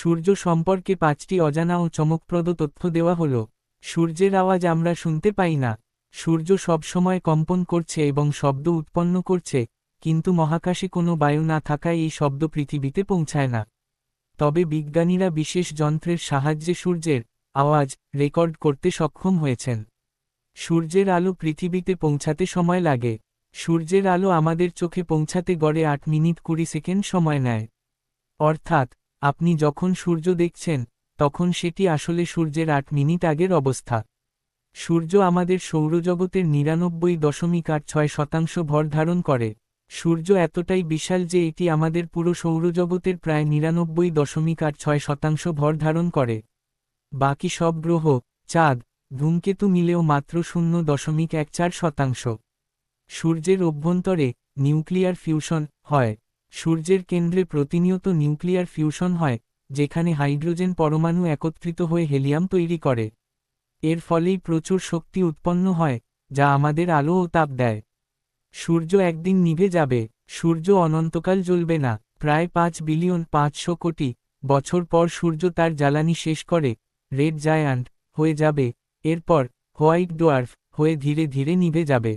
সূর্য সম্পর্কে পাঁচটি অজানা ও চমকপ্রদ তথ্য দেওয়া হল, সূর্যের আওয়াজ আমরা শুনতে পাই না, সূর্য সবসময় কম্পন করছে এবং শব্দ উৎপন্ন করছে, কিন্তু মহাকাশে কোনো বায়ু না থাকায় এই শব্দ পৃথিবীতে পৌঁছায় না। তবে বিজ্ঞানীরা বিশেষ যন্ত্রের সাহায্যে সূর্যের আওয়াজ রেকর্ড করতে সক্ষম হয়েছেন। সূর্যের আলো পৃথিবীতে পৌঁছাতে সময় লাগে, সূর্যের আলো আমাদের চোখে পৌঁছাতে গড়ে আট মিনিট কুড়ি সেকেন্ড সময় নেয়। অর্থাৎ আপনি যখন সূর্য দেখছেন, তখন সেটি আসলে সূর্যের আট মিনিট আগের অবস্থা। সূর্য আমাদের সৌরজগতের নিরানব্বই দশমিক আট ছয় শতাংশ ভর ধারণ করে। সূর্য এতটাই বিশাল যে এটি আমাদের পুরো সৌরজগতের প্রায় নিরানব্বই দশমিক আট ছয় শতাংশ ভর ধারণ করে। বাকি সব গ্রহ, চাঁদ, ধূমকেতু মিলেও মাত্র শূন্য দশমিক এক চার শতাংশ। সূর্যের অভ্যন্তরে নিউক্লিয়ার ফিউশন হয়। সূর্যের কেন্দ্রে প্রতিনিয়ত নিউক্লিয়ার ফিউশন হয়, যেখানে হাইড্রোজেন পরমাণু একত্রিত হয়ে হেলিয়াম তৈরি করে। এর ফলেই প্রচুর শক্তি উৎপন্ন হয়, যা আমাদের আলো ও তাপ দেয়। সূর্য একদিন নিভে যাবে, সূর্য অনন্তকাল জ্বলবে না, প্রায় পাঁচ বিলিয়ন পাঁচশো কোটি বছর পর সূর্য তার জ্বালানি শেষ করে, রেড জায়ান্ট হয়ে যাবে, এরপর হোয়াইট ডোয়ার্ফ হয়ে ধীরে ধীরে নিভে যাবে।